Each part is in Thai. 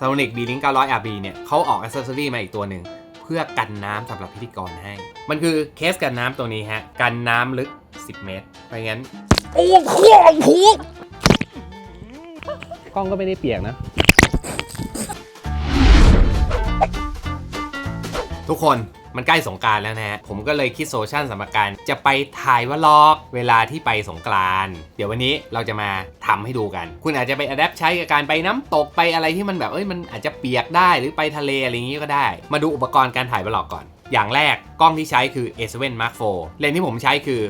s o n i c B-Link 900 RB เนี่ยเขาออกอ c เซ s ซอรี่มาอีกตัวหนึ่ง เพื่อกันน้ำสำหรับพิธีกรให้ มันคือเคสกันน้ำตัวนี้ฮะ กันน้ำลึก 10 เมตรเพราะงั้น โอ้โหผูกล้องก็ไม่ได้เปียกนะ ทุกคน มันใกล้สงการแล้วนะฮะ ผมก็เลยคิดโซชันสมการจะไปถ่ายวลอกเวลาที่ไปสงกรานเดี๋ยววันนี้เราจะมาทำให้ดูกัน คุณอาจจะไปอัดแอปใช้กับการไปน้ำตกไปอะไรที่มันแบบเอ้ยมันอาจจะเปียกได้หรือไปทะเลอะไรอย่างงี้ก็ได้ มาดูอุปกรณ์การถ่ายวลอกก่อน อย่างแรกกล้องที่ใช้คือ A7 Mark IV เลนส์ที่ผมใช้คือ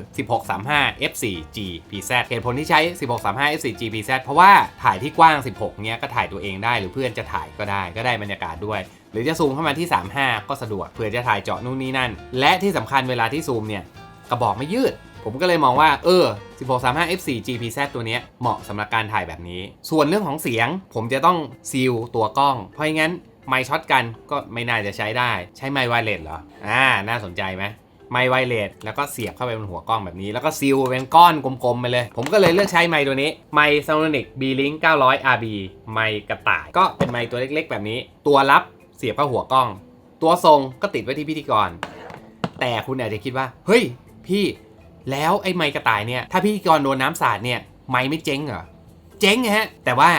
1635 f4G PZ เหตุผลที่ใช้ 1635 f4G PZ เพราะว่าถ่ายที่กว้าง 16 เนี้ยก็ถ่ายตัวเองได้หรือเพื่อนจะถ่ายก็ได้ก็ได้บรรยากาศด้วย หรือจะซูมเข้ามาที่ 35 ก็สะดวกเผื่อจะถ่ายเจาะนู่นนี่นั่น และที่สำคัญเวลาที่ซูมเนี่ยกระบอกไม่ยืดผมก็เลยมองว่า เออ 1635 f4G PZ ตัวเนี้ยเหมาะสำหรับการถ่ายแบบนี้ ส่วนเรื่องของเสียงผมจะต้องซีลตัวกล้อง เพราะงั้น ไมค์ช็อตกันก็ไม่น่าจะใช้ได้ใช้ไมค์ไวเลสเหรออ่าน่าสนใจไหมไมค์ไวเลสแล้วก็เสียบเข้าไปบนหัวกล้องแบบนี้ แล้วก็ซีลเป็นก้อนกลมๆไปเลย ผมก็เลยเลือกใช้ไมค์ตัวนี้ไมค์ Sonic B-Link 900 RB ไมค์กระต่าย ก็เป็นไมค์ตัวเล็กๆ แบบนี้ ตัวรับเสียบเข้าหัวกล้อง ตัวทรงก็ติดไว้ที่พิธีกร แต่คุณอาจจะคิดว่า เฮ้ย พี่แล้วไอ้ไมค์กระต่ายเนี่ยถ้าพิธีกรโดนน้ำสาดเนี่ยไมค์ไม่เจ๊งเหรอเจ๊งฮะแต่ว่า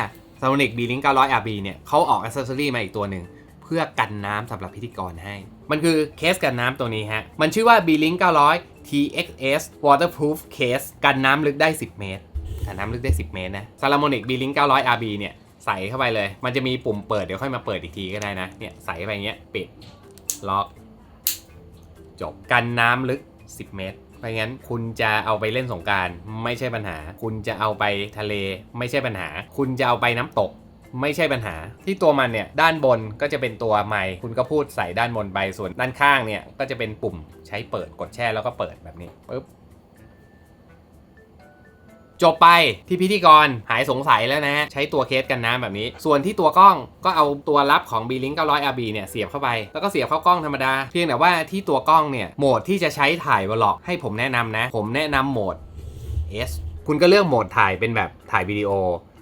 Sonic B-Link 900 RB เนี่ยเขาออกอ c เซ s ซอรี่มาอีกตัวหนึ่งเพื่อกันน้ำสำหรับพิธีกรให้ มันคือเคสกันน้ำตัวนี้ฮะ มันชื่อว่า B-Link 900 TXS Waterproof Case กันน้ำลึกได้ 10 เมตรกันน้ำลึกได้ 10 เมตรนะ Salamonic B-Link 900 RB เนี่ยใส่เข้าไปเลย มันจะมีปุ่มเปิดเดี๋ยวค่อยมาเปิดอีกทีก็ได้นะ เนี่ยใส่ไปอย่างเงี้ยปิดล็อกจบกันน้ำลึก 10 เมตร เพราะงั้นคุณจะเอาไปเล่นสงการไม่ใช่ปัญหา คุณจะเอาไปทะเล ไม่ใช่ปัญหา คุณจะเอาไปน้ำตกไม่ใช่ปัญหาที่ตัวมันเนี่ย ด้านบนก็จะเป็นตัวไมค์คุณก็พูดใส่ด้านบนไปส่วนด้านข้างเนี่ย ก็จะเป็นปุ่มใช้เปิดกดแช่แล้วก็เปิดแบบนี้ปึ๊บ จบไปที่พิธีกรหายสงสัยแล้วนะฮะใช้ตัวเคสกันน้ำแบบนี้ ส่วนที่ตัวกล้องก็เอาตัวรับของ B-Link 900 RB เนี่ยเสียบเข้าไป แล้วก็เสียบเข้ากล้องธรรมดา เพียงแต่ว่าที่ตัวกล้องเนี่ยโหมดที่จะใช้ถ่ายวอลล็อก ให้ผมแนะนำนะ ผมแนะนำโหมด S คุณก็เลือกโหมดถ่ายเป็นแบบถ่ายวิดีโอ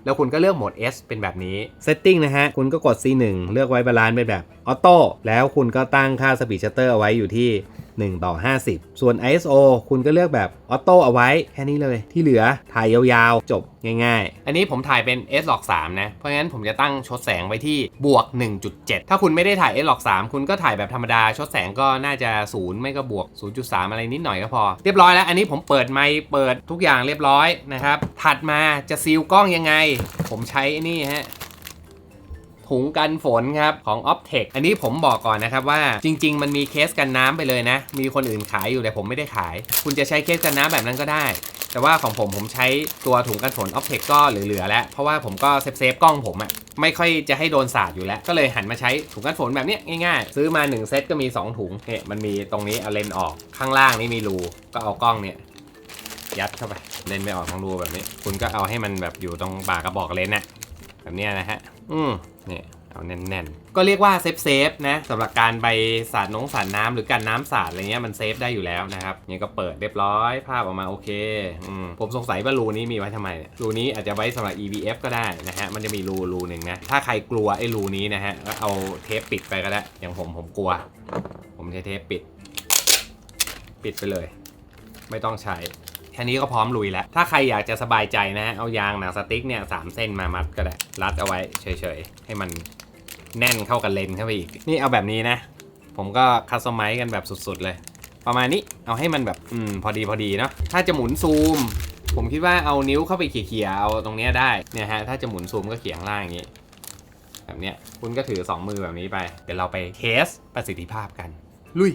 แล้วคุณก็เลือกโหมด S เป็นแบบนี้ Setting นะฮะ คุณก็กด C1 เลือกไว้บาลานซ์เป็นแบบออโต้แล้วคุณก็ตั้งค่า Speed Shutter เอาไว้อยู่ที่ 1 ต่อ 50 ส่วน ISO คุณก็เลือกแบบออโต้เอาไว้แค่นี้เลยที่เหลือถ่ายยาวๆ จบง่ายๆ อันนี้ผมถ่ายเป็น S log 3นะ เพราะงั้นผมจะตั้งชดแสงไว้ที่บวก 1.7 ถ้าคุณไม่ได้ถ่าย S log 3คุณก็ถ่ายแบบธรรมดาชดแสงก็น่าจะ 0 ไม่ก็บวก 0.3 อะไรนิดหน่อยก็พอ เรียบร้อยแล้ว อันนี้ผมเปิดไมค์เปิดทุกอย่างเรียบร้อยนะครับถัดมาจะซีลกล้องยังไง ผมใช้นี่ฮะ ถุงกันฝนครับของ Optech อันนี้ผมบอกก่อนนะครับว่าจริง ๆ มันมีเคสกันน้ำไปเลยนะ มีคนอื่นขายอยู่แต่ผมไม่ได้ขาย คุณจะใช้เคสกันน้ำแบบนั้นก็ได้ แต่ว่าของผมผมใช้ตัวถุงกันฝน Optech ก็เหลือๆแล้ว เพราะว่าผมก็เซฟเซฟกล้องผมอะไม่ค่อยจะให้โดนสาดอยู่แล้ว ก็เลยหันมาใช้ถุงกันฝนแบบนี้ง่ายๆ ซื้อมา 1 เซตก็มี 2 ถุงเนี่ยมันมีตรงนี้เอาเลนส์ออกข้างล่างนี่มีรูก็เอากล้องเนี่ยยัดเข้าไปเลนส์ไม่ออกทางรูแบบนี้ คุณก็เอาให้มันแบบอยู่ตรงบ่ากกระบอกเลนส์น่ะ แบบนี้นะฮะ อืมเนี่ยเอาแน่นๆ ก็เรียกว่าเซฟเซฟนะสำหรับการไปสาดน้องสาดน้ำหรือการน้ำสาดอะไรเงี้ยมันเซฟได้อยู่แล้วนะครับนี่ก็เปิดเรียบร้อยภาพออกมาโอเคอืมผมสงสัยว่ารูนี้มีไว้ทำไม รูนี้อาจจะไว้สำหรับ EVF ก็ได้นะฮะมันจะมีรูรูหนึ่งนะถ้าใครกลัวไอ้รูนี้นะฮะก็เอาเทปปิดไปก็ได้ อย่างผมผมกลัว ผมใช้เทปปิด ปิดไปเลย ไม่ต้องใช้ แค่นี้ก็พร้อมลุยแล้ว ถ้าใครอยากจะสบายใจนะฮะ เอายางหนังสติ๊กเนี่ยสามเส้นมามัดก็ได้ รัดเอาไว้เฉยๆ ให้มันแน่นเข้ากับเลนเข้าไปอีก นี่เอาแบบนี้นะ ผมก็คัสตอมไมซ์กันแบบสุดๆเลย ประมาณนี้ เอาให้มันแบบ อืม พอดีพอดีเนาะ ถ้าจะหมุนซูม ผมคิดว่าเอานิ้วเข้าไปเขี่ยๆ เอาตรงเนี้ยได้ เนี่ยฮะ ถ้าจะหมุนซูมก็เขี่ยงล่างอย่างนี้ แบบเนี้ย คุณก็ถือ 2 มือแบบนี้ไป เดี๋ยวเราไปเทสประสิทธิภาพกัน ลุย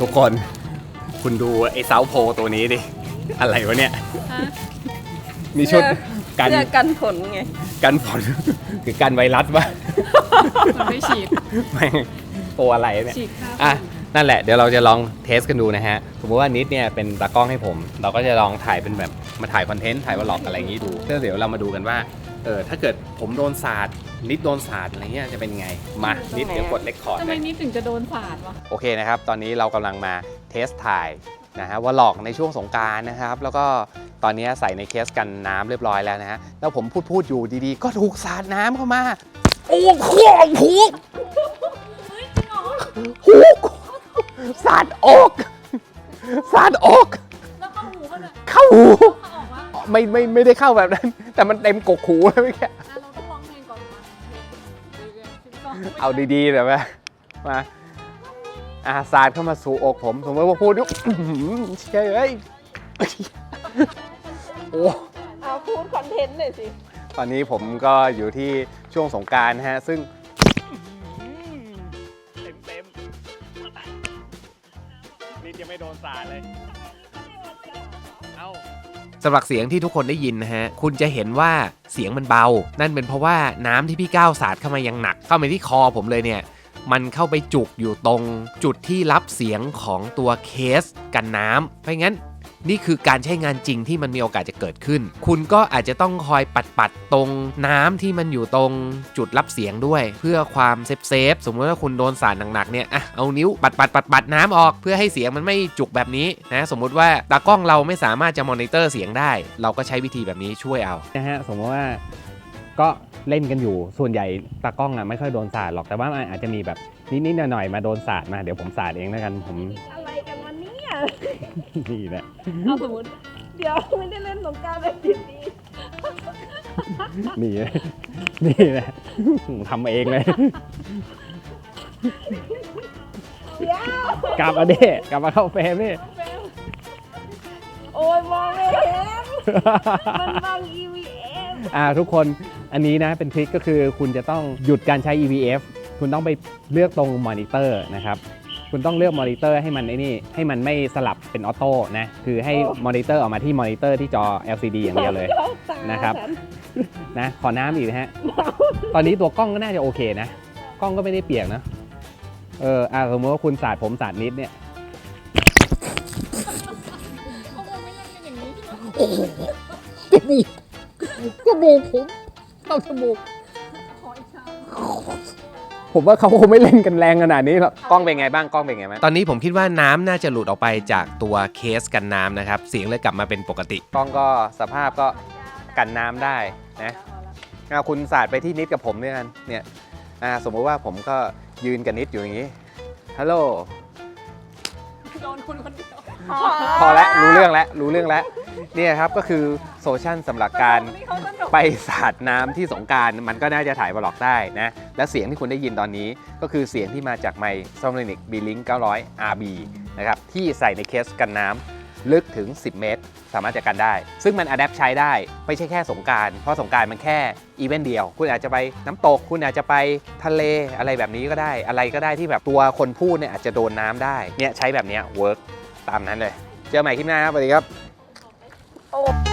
ทุกคน คุณดูไอ้เซาโพตัวนี้ดิ อะไรวะเนี่ยฮะมีชุดกันเพื่อกันผลไง กันฝนคือกันไวรัสปะมันไม่ฉีดไม่งตัวอะไรเนี่ยฉีดข้าวอะนั่นแหละเดี๋ยวเราจะลองเทสกันดูนะฮะสมมติว่านิดเนี่ยเป็นตากล้องให้ผม เราก็จะลองถ่ายเป็นแบบมาถ่ายคอนเทนต์ถ่ายวอลล็อกอะไรอย่างนี้ดูแล้วเดี๋ยวเรามาดูกันว่าเออถ้าเกิดผมโดนสาดนิดโดนสาดอะไรเงี้ยจะเป็นไง มานิดเดี๋ยวกดเลคคอร์ดทำไมนี่ถึงจะโดนสาดวะโอเคนะครับ ตอนนี้เรากำลังมาเทสถ่าย นะฮะว่าหลอกในช่วงสงกรารนะครับ แล้วก็ตอนนี้ใส่ในเคสกันน้ำเรียบร้อยแล้วนะฮะแล้วผมพูดพูดอยู่ดีๆ ก็ถูกสาดน้ำเข้ามา โอ้โหหูหูสาดออกสาดออกแล้วเข้าหูมันอะเข้าหูเข้าออกวะไม่ไม่ไม่ได้เข้าแบบนั้น แต่มันเต็มกกหูเลยเมื่อกี้อะเราต้องร้องเพลงก่อนมาเพลงเรื่อยๆสิบสองเอาดีๆเดี๋ยวมามา อาสาดเข้ามาสู่อกผม สมมติว่าพูดยุอื้อหือเชื่อเอ้ยโอ้เอาพูดคอนเทนต์หน่อยสิ ตอนนี้ผมก็อยู่ที่ช่วงสงกรารนะฮะ ซึ่งเต็มเต็มนี่ยังไม่โดนสาดเลย เอ้าสำหรับเสียงที่ทุกคนได้ยินนะฮะ คุณจะเห็นว่าเสียงมันเบา นั่นเป็นเพราะว่าน้ำที่พี่ก้าวสาดเข้ามายังหนัก เข้ามาที่คอผมเลยเนี่ย มันเข้าไปจุกอยู่ตรงจุดที่รับเสียงของตัวเคสกันน้ำเพราะงั้นนี่คือการใช้งานจริงที่มันมีโอกาสจะเกิดขึ้น คุณก็อาจจะต้องคอยปัดปัดๆตรงน้ำที่มันอยู่ตรงจุดรับเสียงด้วย เพื่อความเซฟเซฟๆสมมติว่าคุณโดนสาดหนักๆเนี่ยอะเอานิ้วปัดปัดปัดปัดๆน้ำออก เพื่อให้เสียงมันไม่จุกแบบนี้นะสมมุติว่าตากล้องเราไม่สามารถจะมอนิเตอร์เสียงได้ เราก็ใช้วิธีแบบนี้ช่วยเอานะฮะสมมติว่า ก็เล่นกันอยู่ส่วนใหญ่ตากล้องอะไม่ค่อยโดนสาดหรอกแต่ว่ามันอาจจะมีแบบนิดๆหน่อยๆมาโดนสาดมาเดี๋ยวผมสาดเองแล้วกันผม อะไรกันวันนี้นี่แหละเอาสมมติเดี๋ยวไม่ได้เล่นสงกรารแบบนี้นี่แหละนี่แหละทำเองเลย เดี๋ยวกลับมาดิกลับมาเข้าเฟรมนี่โอ้ยมองไม่เห็นมันบัง EVF อ่าทุกคนอันนี้นะเป็นทริคก็คือคุณจะต้องหยุดการใช้ EVF คุณต้องไปเลือกตรงมอนิเตอร์นะครับ คุณต้องเลือกมอนิเตอร์ให้มันไอ้นี่ให้มันไม่สลับเป็นออโต้นะคือให้โอ้มอนิเตอร์ออกมาที่มอนิเตอร์ที่จอ LCD อย่างเดียวเลยจ้องตานะครับฉันะขอน้ำอีกนะฮะ ตอนนี้ตัวกล้องก็น่าจะโอเคนะ กล้องก็ไม่ได้เปียกนะ เอออ่าสมมติว่าคุณสาดผมสาดนิดเนี่ยเขาคงไม่เล่นกันอย่างนี้ใช่ไหมจมูกจ มูกผมเข้าจมูกผมว่าเขาคงไม่เล่นกันแรงขนาดนี้หรอกกล้องเป็นไงบ้างกล้องเป็นไงบ้างตอนนี้ผมคิดว่าน้ำน่าจะหลุดออกไปจากตัวเคสกันน้ำนะครับ เสียงเลยกลับมาเป็นปกติ กล้องก็สภาพก็กันน้ำได้นะเอาคุณศาสาดไปที่นิดกับผมด้วยกันเนี่ยอ่าสมมติว่าผมก็ยืนกับนิดอยู่อย่างนี้ฮัลโหลโดนคุณคนเดียวพอแล้วรู้เรื่องแล้วรู้เรื่องแล้ว เนี่ยครับก็คือโซเชียลสำหรับการไปสาดน้ำที่สงกรารมันก็น่าจะถ่ายบล็อกได้นะ และเสียงที่คุณได้ยินตอนนี้ก็คือเสียงที่มาจากไมค์ Sonic B-Link 900 RB นะครับที่ใส่ในเคสกันน้ำลึกถึง 10 เมตร สามารถจะกันได้ ซึ่งมันอัดแอปใช้ได้ ไม่ใช่แค่สงกราร เพราะสงกรารมันแค่อีเวนต์เดียว คุณอาจจะไปน้ำตก คุณอาจจะไปทะเลอะไรแบบนี้ก็ได้ อะไรก็ได้ที่แบบตัวคนพูดเนี่ยอาจจะโดนน้ำได้ เนี่ยใช้แบบเนี้ยเวิร์กตามนั้นเลย เจอใหม่คลิปหน้าครับสวัสดีครับ โอ้